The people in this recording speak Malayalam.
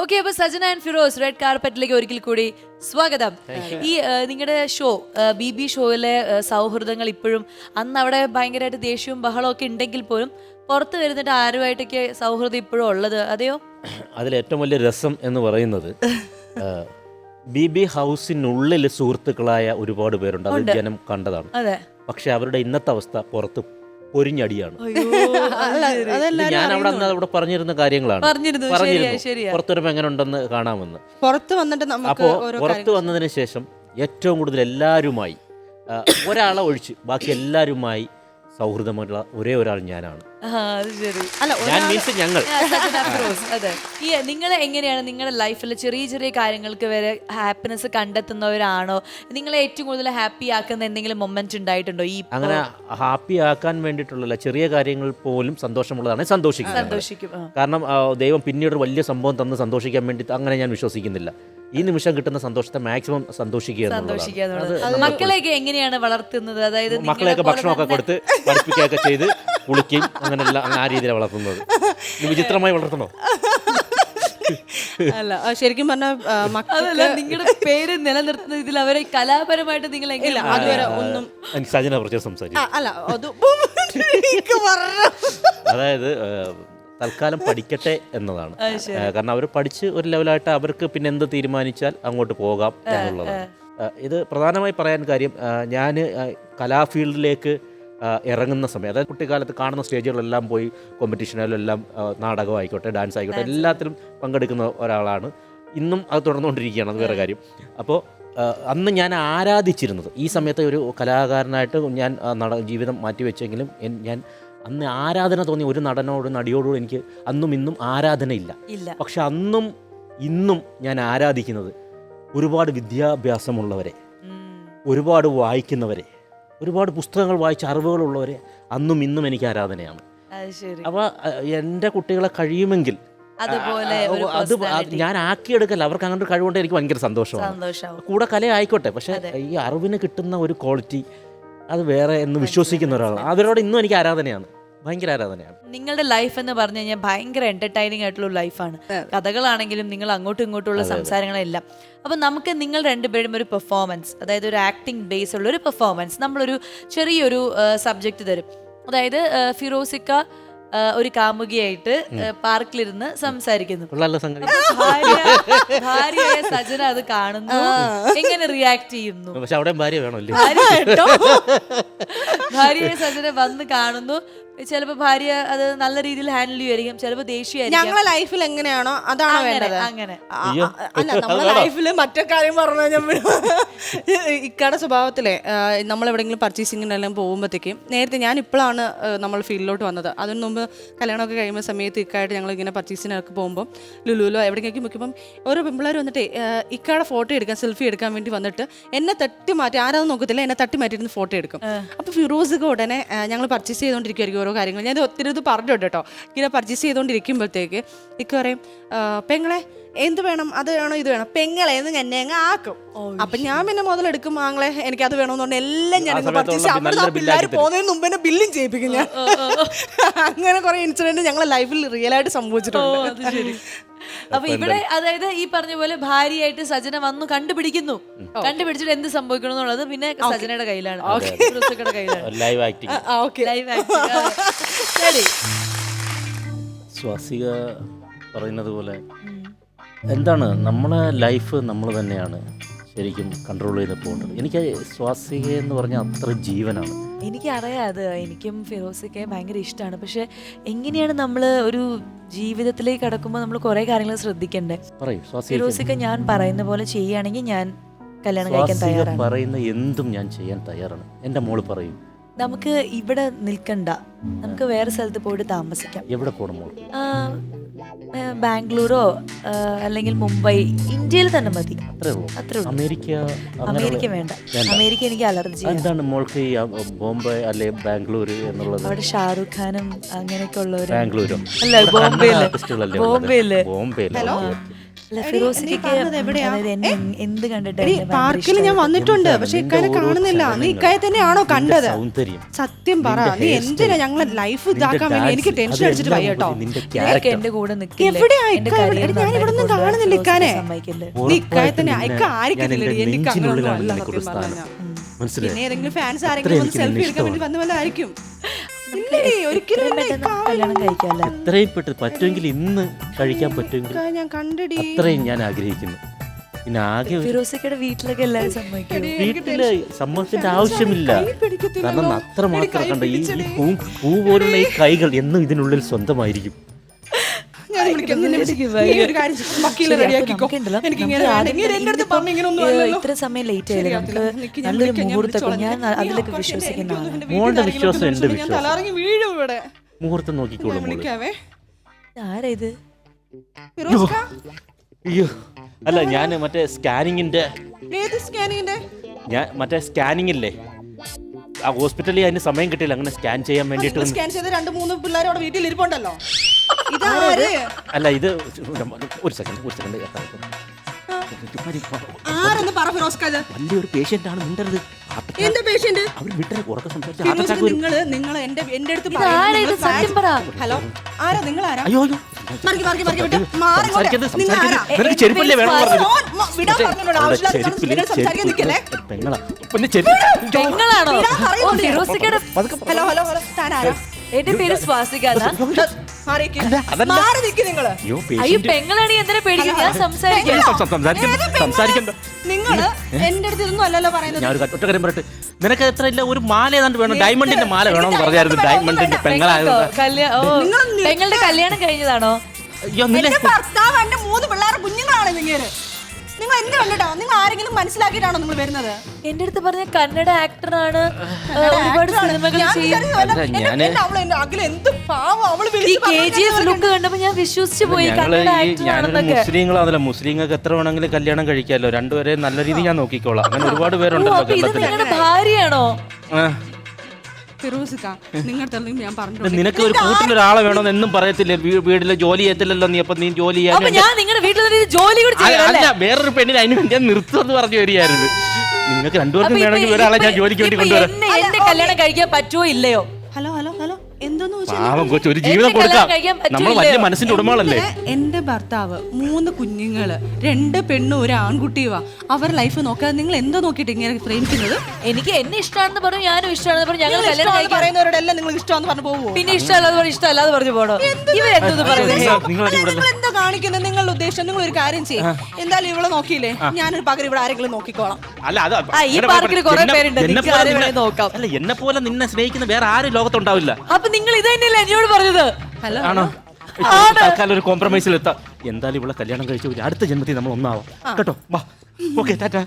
ഓക്കെ അപ്പൊ സജന ആൻഡ് ഫിറോസ് റെഡ് കാർപ്പറ്റിലേക്ക് ഒരിക്കൽ കൂടി സ്വാഗതം. ഈ നിങ്ങളുടെ ഷോ ബി ബി ഷോയിലെ സൗഹൃദങ്ങൾ ഇപ്പോഴും അന്ന് അവിടെ ഭയങ്കരമായിട്ട് ദേഷ്യവും ബഹളവും ഒക്കെ ഉണ്ടെങ്കിൽ പോലും പുറത്ത് വരുന്നിട്ട് ആരുമായിട്ടൊക്കെ സൗഹൃദം ഇപ്പോഴും ഉള്ളത്? അതെയോ? അതിൽ ഏറ്റവും വലിയ രസം എന്ന് പറയുന്നത് ബി ബി ഹൗസിനുള്ളിൽ സുഹൃത്തുക്കളായ ഒരുപാട് പേരുണ്ട്. അത് ജനം കണ്ടതാണ്. പക്ഷെ അവരുടെ ഇന്നത്തെ അവസ്ഥ പുറത്ത് പൊരിഞ്ഞടിയാണ്. അയ്യോ, അല്ല, ഞാൻ അവിടെ അന്ന് അവിടെ പറഞ്ഞിരുന്ന കാര്യങ്ങളാണ്. പറഞ്ഞിരുന്നു, ശരിയാ, ശരിയാ. പുറത്തു എങ്ങനെ ഉണ്ടെന്ന് കാണാമെന്ന്. പുറത്ത് വന്നിട്ട് അപ്പോൾ ഓരോ പുറത്ത് വന്നതിന് ശേഷം ഏറ്റവും കൂടുതൽ എല്ലാവരുമായി ഒരാളെ ഒഴിച്ച് ബാക്കി എല്ലാവരുമായി സൗഹൃദമുള്ള ഒരേ ഒരാൾ ഞാനാണ്. ഞാൻ മീൻസ് ഞങ്ങൾ. ഈ നിങ്ങൾ എങ്ങനെയാണ് നിങ്ങളുടെ ലൈഫിൽ ചെറിയ ചെറിയ കാര്യങ്ങൾക്ക് വരെ ഹാപ്പിനെസ് കണ്ടെത്തുന്നവരാണോ? നിങ്ങളെ ഏറ്റവും കൂടുതൽ ഹാപ്പി ആക്കുന്ന എന്തെങ്കിലും മൊമെന്റ് ഉണ്ടായിട്ടുണ്ടോ? ഈ അങ്ങനെ ഹാപ്പി ആക്കാൻ വേണ്ടിയിട്ടുള്ള ചെറിയ കാര്യങ്ങൾ പോലും സന്തോഷമുള്ളതാണ് സന്തോഷിക്കുന്നത്. സന്തോഷിക്കും കാരണം ദൈവം പിന്നീട് വലിയ സംഭവം തന്ന് സന്തോഷിക്കാൻ വേണ്ടി അങ്ങനെ ഞാൻ വിശ്വസിക്കുന്നില്ല. ഈ നിമിഷം കിട്ടുന്ന സന്തോഷത്തെ മാക്സിമം സന്തോഷിക്കുക എന്നുള്ളതാണ്. മക്കളെയൊക്കെ എങ്ങനെയാണ് വളർത്തുന്നത്? അതായത് നിങ്ങളെ മക്കളെയൊക്കെ ഭക്ഷണമൊക്കെ കൊടുത്ത് പഠിപ്പിക്കുകയൊക്കെ ചെയ്ത് കുളിക്കുകയും അങ്ങനെയുള്ള ആ രീതിയിലാണ് വളർത്തുന്നത്. വിചിത്രമായി വളർത്തണോ? അല്ല ശരിക്കും പറഞ്ഞാൽ നിങ്ങളുടെ പേര് നിലനിർത്തുന്ന ഇതിൽ അവരെ കലാപരമായിട്ട് നിങ്ങൾ എങ്ങനെ അതുവരെ ഒന്നും സജന കുറച്ച് സംസാരിക്കും. ആ, അല്ല അത് അതായത് തൽക്കാലം പഠിക്കട്ടെ എന്നതാണ്. കാരണം അവർ പഠിച്ച് ഒരു ലെവലായിട്ട് അവർക്ക് പിന്നെ എന്ത് തീരുമാനിച്ചാൽ അങ്ങോട്ട് പോകാം എന്നുള്ളതാണ്. ഇത് പ്രധാനമായി പറയാൻ കാര്യം ഞാൻ കലാഫീൽഡിലേക്ക് ഇറങ്ങുന്ന സമയം അതായത് കുട്ടിക്കാലത്ത് കാണുന്ന സ്റ്റേജുകളെല്ലാം പോയി കോമ്പറ്റീഷനിലെല്ലാം നാടകം ആയിക്കോട്ടെ ഡാൻസ്. ആയിക്കോട്ടെ എല്ലാത്തിലും പങ്കെടുക്കുന്ന ഒരാളാണ്. ഇന്നും അത് തുടർന്നുകൊണ്ടിരിക്കുകയാണ് അത് വേറെ കാര്യം. അപ്പോൾ അന്ന് ഞാൻ ആരാധിച്ചിരുന്നത് ഈ സമയത്ത് ഒരു കലാകാരനായിട്ട് ഞാൻ നട ജീവിതം മാറ്റിവെച്ചെങ്കിലും ഞാൻ അന്ന് ആരാധന തോന്നി ഒരു നടനോട് നടിയോടും എനിക്ക് അന്നും ഇന്നും ആരാധന ഇല്ല. പക്ഷെ അന്നും ഇന്നും ഞാൻ ആരാധിക്കുന്നത് ഒരുപാട് വിദ്യാഭ്യാസമുള്ളവരെ. ഒരുപാട് വായിക്കുന്നവരെ ഒരുപാട് പുസ്തകങ്ങൾ വായിച്ച അറിവുകളുള്ളവരെ അന്നും ഇന്നും എനിക്ക് ആരാധനയാണ്. അപ്പോൾ എന്റെ കുട്ടികളെ കഴിയുമെങ്കിൽ അതുപോലെ അത് ഞാൻ ആക്കിയെടുക്കല്ല അവർക്ക് അങ്ങനെ കഴിവുകൊണ്ട് എനിക്ക് ഭയങ്കര സന്തോഷമാണ്. കൂടെ കല ആയിക്കോട്ടെ പക്ഷെ ഈ അറിവിന് കിട്ടുന്ന ഒരു ക്വാളിറ്റി അത് വേറെ എന്ന് വിശ്വസിക്കുന്ന ഒരാളാണ്. അവരോട് ഇന്നും എനിക്ക് ആരാധനയാണ്. ഭയങ്കര ആരാധനയാണ്. നിങ്ങളുടെ ലൈഫ് എന്ന് പറഞ്ഞു കഴിഞ്ഞാൽ ഭയങ്കര എന്റർടൈനിങ് ആയിട്ടുള്ള ലൈഫാണ് കഥകളാണെങ്കിലും നിങ്ങൾ അങ്ങോട്ടും ഇങ്ങോട്ടുള്ള സംസാരങ്ങളെല്ലാം. അപ്പൊ നമുക്ക് നിങ്ങൾ രണ്ടുപേരും ഒരു പെർഫോമൻസ് അതായത് ഒരു ആക്ടിങ് ബേസ് ഉള്ള ഒരു പെർഫോമൻസ് നമ്മളൊരു ചെറിയൊരു സബ്ജക്റ്റ് തരും. അതായത് ഫിറോസിക്ക ഒരു കാമുകിയായിട്ട് പാർക്കിലിരുന്ന് സംസാരിക്കുന്നു. ഭാര്യയായ സജന അത് കാണുന്നു എങ്ങനെ റിയാക്ട് ചെയ്യുന്നു. പക്ഷെ അവിടെ ഭാര്യ വേണമല്ലേ? ഭാര്യ സജന വന്ന് കാണുന്നു ചിലപ്പോ ഭാര്യ അത് നല്ല രീതിയിൽ ഹാൻഡിൽ ചെയ്യുമായിരിക്കും ചിലപ്പോ ദേഷ്യമായിരിക്കും. ഞങ്ങളെ ലൈഫിൽ എങ്ങനെയാണോ അതാണോ അങ്ങനെ, വേണ്ടത്. അങ്ങനെ. ആ, ആ, അല്ല നമ്മുടെ ലൈഫിൽ മറ്റേ കാര്യം പറഞ്ഞു കഴിഞ്ഞാൽ ഇക്കാടെ സ്വഭാവത്തിലെ നമ്മൾ എവിടെയെങ്കിലും പർച്ചേസിങ്ങിനെല്ലാം പോകുമ്പോഴത്തേക്കും നേരത്തെ ഞാൻ ഇപ്പോഴാണ് നമ്മൾ ഫീൽഡിലോട്ട് വന്നത്. അതിന് മുമ്പ് കല്യാണമൊക്കെ കഴിയുമ്പോൾ സമയത്ത് ഇക്കായിട്ട് ഞങ്ങൾ ഇങ്ങനെ പർച്ചേസിനൊക്കെ പോകുമ്പോൾ ലുലുലോ എവിടെയൊക്കെ മുക്കുമ്പം ഓരോ പെമ്പിള്ളേർ വന്നിട്ട് ഇക്കാടെ ഫോട്ടോ എടുക്കാൻ സെൽഫി എടുക്കാൻ വേണ്ടി വന്നിട്ട് എന്നെ തട്ടി മാറ്റി ആരാന്ന് നോക്കത്തില്ല എന്നെ തട്ടി മാറ്റിയിരുന്ന് ഫോട്ടോ എടുക്കും. അപ്പോൾ ഫിറോസ് ഉടനെ ഞങ്ങൾ പർച്ചേസ് ചെയ്തുകൊണ്ടിരിക്കുമായിരിക്കും ഓരോ കാര്യങ്ങൾ. ഞാൻ ഒത്തിരി ഇത് പറഞ്ഞിട്ടുണ്ട് കേട്ടോ. ഇങ്ങനെ പർച്ചേസ് ചെയ്തുകൊണ്ടിരിക്കുമ്പോഴത്തേക്ക് ഇക്ക പറയും "ആ, പെങ്ങളെ എന്ത് വേണം? അത് വേണോ? ഇത് വേണം? പെങ്ങളെ എന്ന് എന്നെ അങ്ങ് ആക്കും. അപ്പൊ ഞാൻ പിന്നെ മുതലെടുക്കും ആങ്ങളെ എനിക്ക് അത് വേണമെന്ന് പറഞ്ഞാൽ എല്ലാം ഞാൻ പർച്ചേസ് അവിടെ പിള്ളേർ. പോകുന്നതിന് മുമ്പ് തന്നെ ബില്ലും ചെയ്യിപ്പിക്കും ഞാൻ. അങ്ങനെ കുറെ ഇൻസിഡന്റ് ഞങ്ങളെ ലൈഫിൽ റിയൽ ആയിട്ട് സംഭവിച്ചിട്ടുണ്ട്. അപ്പൊ ഇവിടെ അതായത് ഈ പറഞ്ഞ പോലെ ഭാര്യയായിട്ട് സജന വന്നു കണ്ടുപിടിക്കുന്നു. കണ്ടുപിടിച്ചിട്ട് എന്ത് സംഭവിക്കണം എന്നുള്ളത് പിന്നെ സജനയുടെ കയ്യിലാണ്. കയ്യിലാണ്. ലൈവ് ആക്ടിങ് ലൈവ് ശരി. സ്വാസിക പറയുന്നത് പോലെ എന്താണ് നമ്മളെ ലൈഫ് നമ്മൾ തന്നെയാണ്. ശരിക്കും കൺട്രോൾ ചെയ്ത് പോകേണ്ടത്. എനിക്ക് സ്വാസിക എന്ന് പറഞ്ഞാൽ അത്ര ജീവനാണ്. എനിക്കറിയാം അത്. എനിക്കും ഫിറോസിക്കെ ഭയങ്കര ഇഷ്ടമാണ് പക്ഷെ എങ്ങനെയാണ് നമ്മൾ ഒരു ജീവിതത്തിലേക്ക് കടക്കുമ്പോൾ നമ്മൾ കുറെ കാര്യങ്ങൾ ശ്രദ്ധിക്കണ്ടേ? ഫിറോസിക്ക ഞാൻ പറയുന്ന പോലെ ചെയ്യുകയാണെങ്കിൽ ഞാൻ കല്യാണം കഴിക്കാൻ തയ്യാറാണ്. പറയുന്ന എന്തും ഞാൻ ചെയ്യാൻ തയ്യാറാണ്. എന്റെ മോൾ പറയും. നമുക്ക് ഇവിടെ നിൽക്കണ്ട. നമുക്ക് വേറെ സ്ഥലത്ത് പോയിട്ട് താമസിക്കാം. എവിടെ പോകണം ബാംഗ്ലൂരോ അല്ലെങ്കിൽ മുംബൈ ഇന്ത്യയിൽ തന്നെ മതി. അത്രേ ഉള്ളൂ. അമേരിക്ക അമേരിക്ക വേണ്ട. അമേരിക്ക എനിക്ക് അലർജി എന്താണ് മോൾക്ക് ഈ ബോംബെ അല്ലെ ബാംഗ്ലൂർ എന്നുള്ളത്? അവിടെ ഷാറുഖ് ഖാനും അങ്ങനെയൊക്കെ ഉള്ളവരും ബാംഗ്ലൂരും? അല്ല ബോംബെയിൽ. ആർട്ടിസ്റ്റുകളല്ലേ ബോംബെയിൽ. എന്ത് കണ്ടിട്ട് പാർക്കിൽ ഞാൻ വന്നിട്ടുണ്ട് പക്ഷെ ഇക്കാനെ കാണുന്നില്ല. നീ ഇക്കായെ തന്നെയാണോ കണ്ടത്? സത്യം പറ നീ എന്തിനാ ഞങ്ങളെ ലൈഫ് ഇതാക്കാൻ വേണ്ടി? എനിക്ക് ടെൻഷൻ അടിച്ചിട്ട് വയ്യ കേട്ടോ. എന്റെ കൂടെ നിൽക്കില്ലേ? എവിടെയാ ഇക്ക? ഞാൻ ഇവിടെ ഒന്നും കാണുന്നില്ല ഇക്കാനെ. നീ ഇക്കായെ തന്നെ അയക്ക ഇക്ക എന്റെ എനിക്ക് അല്ല സത്യം പിന്നെ ഏതെങ്കിലും ഫാൻസ് ആരെങ്കിലും സെൽഫി എടുക്കാൻ വേണ്ടി വന്നവല്ലായിരിക്കും ഒരിക്കലും കല്യാണം കഴിക്കാല്ലേ എത്രയും പെട്ടെന്ന് പറ്റുമെങ്കിൽ ഇന്ന് കഴിക്കാൻ പറ്റുമെങ്കിൽ ഞാൻ കണ്ടടി. അത്രയും ഞാൻ ആഗ്രഹിക്കുന്നു. പിന്നെ ആകെ ഒരു ഫിറോസിക്കയുടെ വീട്ടിലൊക്കെ എല്ലാവരും സമ്മതിക്കും. വീട്ടിൽ സമ്മതത്തിന്റെ ആവശ്യമില്ല. കാരണം അത്ര മാത്രം കണ്ട ഈ ഈ പൂ പൂ പോലുള്ള ഈ കൈകൾ എന്നും ഇതിനുള്ളിൽ സ്വന്തമായിരിക്കും. ഞാൻ വിളിക്കാം, നിന്നെ എനിക്ക് വിളിക്കാം. നീ ഒരു കാര്യം ചെയ്യ്, വക്കീലെ റെഡിയാക്കിക്കോ എനിക്ക് ഇങ്ങനെ അടുത്ത് ഒന്നും അല്ലല്ലോ. ഇത്ര സമയം ലേറ്റ് ആയില്ലേ നമുക്ക് ശരിയാത്തില്ല. നിക്ക് ഞാൻ നല്ലൊരു വിളിക്കാം, ഞാൻ മുഹൂർത്തമൊക്കെ വിളിച്ചോളാം. ഞാൻ നീ അതിലൊക്കെ ആഘോഷം വിശ്വസിക്കുന്ന എനിക്കൊന്നും ആളാണ് എന്റെ വീട്ടിൽ മോളുടെ ആരെങ്കിലും വിശ്വാസം ഞാൻ വിശ്വാസം. തലകറങ്ങി വീഴും ഇവിടെ. മുഹൂർത്തം നോക്കിക്കോളും ഞാൻ മോൾ. വിളിക്കാവേ. ആരാ ഇത് അയ്യോ. അല്ല ഞാൻ മറ്റേ സ്കാനിങ്ങിന്റെ ഏത് സ്കാനിങ്ങിന്റെ? ഞാൻ മറ്റേ സ്കാനിങ് ഇല്ലേ ആ ഹോസ്പിറ്റലിൽ അതിന് സമയം കിട്ടിയില്ല. അങ്ങനെ സ്കാൻ ചെയ്യാൻ വേണ്ടിയിട്ട് ഒന്ന് സ്കാൻ ചെയ്ത രണ്ട് മൂന്ന് പിള്ളേർ അവിടെ വീട്ടിൽ ഇരിപ്പുണ്ടല്ലോ? ഇതാര്? അല്ല ഇത് ഒരു സെക്കൻഡ് ഒരു സെക്കൻഡ് ആരെന്ന് പറ ഫിറോസ്ക ഇത്? വലിയൊരു പേഷ്യന്റ് ആണ് മിണ്ടരുത്. എന്റെ പേഷ്യന്റ് അവർ വിട്ടരെ ഉറക്ക സംസാരിച്ച് ഹാർട്ട് ഫിറോസ്ക അറ്റാക്ക് വരും. നിങ്ങൾ നിങ്ങൾ എന്റെ എന്റെ അടുത്ത് ആരാ ഇത്? സത്യം പറ. ഹലോ ആരാ? നിങ്ങൾ ആരാ അയ്യോ അയ്യോ. മറിക്ക്, മറിക്ക്, മറിക്ക്, വിട്ട്. മാറി ഇങ്ങോട്ട്. നിങ്ങൾ. ആരാ? നിനക്ക് വേണം വിടാൻ. അവളുടെ ആവശ്യമില്ലാത്ത നിങ്ങൾ സംസാരിക്കാൻ നിൽക്കല്ലേ? പെങ്ങളാണോ ഹലോ ഹലോ ഹലോ താൻ ആരാ എന്റെ പേര് സ്വാസിക എന്നാ. മാറി നിക്ക്. അതല്ല. മാറി നിക്ക് നിങ്ങൾ. അയ്യോ അയ്യോ പേഷ്യന്റ് പെങ്ങളാണെങ്കിൽ എന്തിനാ പേടിക്കുന്നത് ഞാൻ സംസാരിക്കാം. പെങ്ങളോ? സംസാരിക്കണ്ട ഏത് പെങ്ങൾ? സംസാരിക്കണ്ട. നിങ്ങൾ എന്റെ അടുത്ത് ഇതൊന്നും അല്ലല്ലോ പറയുന്നത്. ഞാൻ ഒരു ഒറ്റ കാര്യം പറയട്ടെ. നിനക്ക് എത്ര ഇല്ല ഒരു മാല ഏതാണ്ട് വേണം? ഡയമണ്ടിന്റെ മാല വേണമെന്ന് പറഞ്ഞായിരുന്നു ഡയമണ്ടിന്റെ പെങ്ങളായത് കല്യാ- ഓ, പെങ്ങളുടെ കല്യാണം കഴിഞ്ഞതാണോ? അയ്യോ നിന്നെ എന്റെ ഭർത്താവ് എന്റെ മൂന്ന് പിള്ളേർ കുഞ്ഞുങ്ങളാണ് നിങ്ങൾ നിങ്ങൾ എന്ത് കണ്ടിട്ടോ? നിങ്ങൾ ആരെങ്കിലും മനസ്സിലാക്കിയിട്ടാണോ നിങ്ങൾ വരുന്നത്? എന്റെ അടുത്ത് പറഞ്ഞ കന്നഡ ആക്ടറാണ്. ഒരുപാട് സിനിമകൾ ലുക്ക് കണ്ടപ്പോ ഞാൻ വിശ്വസിച്ചു പോയി. മുസ്ലിങ്ങളാണല്ലോ. മുസ്ലിങ്ങൾക്ക് എത്ര വേണമെങ്കിലും കല്യാണം കഴിക്കാമല്ലോ. രണ്ടുപേരെ നല്ല രീതിയിൽ ഞാൻ നോക്കിക്കോളാം. അങ്ങനെ ഒരുപാട് പേരുണ്ടല്ലോ ഭാര്യയാണോ. ഫിറോസിക്ക നിങ്ങളുടെ ഞാൻ ഇത് പറഞ്ഞു നിനക്ക് ഒരു കൂട്ടിനൊരാളെ വേണമെന്ന് എന്നും പറയത്തില്ലേ? വീ- വീട്ടിലെ ജോലി ചെയ്യത്തില്ലല്ലോ നീ അപ്പൊ നീ ജോലി ചെയ്യാൻ അപ്പൊ ഞാൻ നിങ്ങളുടെ വീട്ടിൽ നിന്ന് ജോലി കൂടി അല്ല, ചെയ്യണം അല്ലേ? വേറൊരു പെണ്ണിനെ അതിന് വേണ്ടി ഞാൻ നിർത്തുമെന്ന് പറഞ്ഞു വരികയായിരുന്നു. നിങ്ങൾക്ക് രണ്ടുപേർക്കും വേണമെങ്കിൽ ഒരാളെ ഞാൻ ജോലിക്ക് വേണ്ടി കൊണ്ടുവരാം. എന്നെ എന്റെ കല്യാണം കഴിക്കാൻ പറ്റുമോ ഇല്ലയോ? പാവം കൊച്ചു ഒരു ജീവിതം കൊടുക്കാം. നമ്മൾ വലിയ മനസ്സിന്റെ ഉടമകളല്ലേ? എന്റെ ഭർത്താവ് മൂന്ന് കുഞ്ഞുങ്ങൾ രണ്ട് പെണ്ണും ഒരു ആൺകുട്ടിയുവാ. അവർ ലൈഫ് നോക്കാതെ നിങ്ങൾ എന്തോ നോക്കിയിട്ട് ഇങ്ങനെ പ്രേമിക്കുന്നത്? എനിക്ക് എന്നെ ഇഷ്ടമാണെന്ന് പറഞ്ഞു ഞാനും ഇഷ്ടമാണെന്ന് പറഞ്ഞു ഞങ്ങൾ കല്യാണം പറയുന്നവരോടെല്ലാം നിങ്ങൾ ഇഷ്ടമാണെന്ന് പറഞ്ഞു പോവോ പിന്നെ ഇഷ്ടമല്ലാതെ പറഞ്ഞു ഇഷ്ടമല്ലാതെ പറഞ്ഞു പോകണോ ഇവരെന്തോന്ന് പറയുന്നത് എന്താ കാണിക്കുന്നത്? നിങ്ങളുടെ ഉദ്ദേശം നിങ്ങൾ ഒരു കാര്യം ചെയ്യും. എന്തായാലും ഇവളെ നോക്കിയില്ലേ? ഞാനൊരു പകരം ഇവിടെ ആരെങ്കിലും നോക്കിക്കോളാം. അല്ല അത് ഈ പാർക്കിൽ കുറേ എന്നെ- പേരുണ്ട്. നോക്കാം. അല്ല എന്നെ പോലെ നിന്നെ സ്നേഹിക്കുന്ന വേറെ ആരും ലോകത്തുണ്ടാവില്ല. അപ്പൊ നിങ്ങൾ ഇത് തന്നെയല്ലേ എന്നോട് പറഞ്ഞത് ഹലോ ആണോ തൽക്കാലം ഒരു കോംപ്രമൈസിൽ എത്താം എന്തായാലും ഇവിടെ കല്യാണം കഴിച്ചു ഒരു അടുത്ത ജന്മത്തിൽ നമ്മൾ ഒന്നാവാം കേട്ടോ വാ ഓക്കെ ടാറ്റ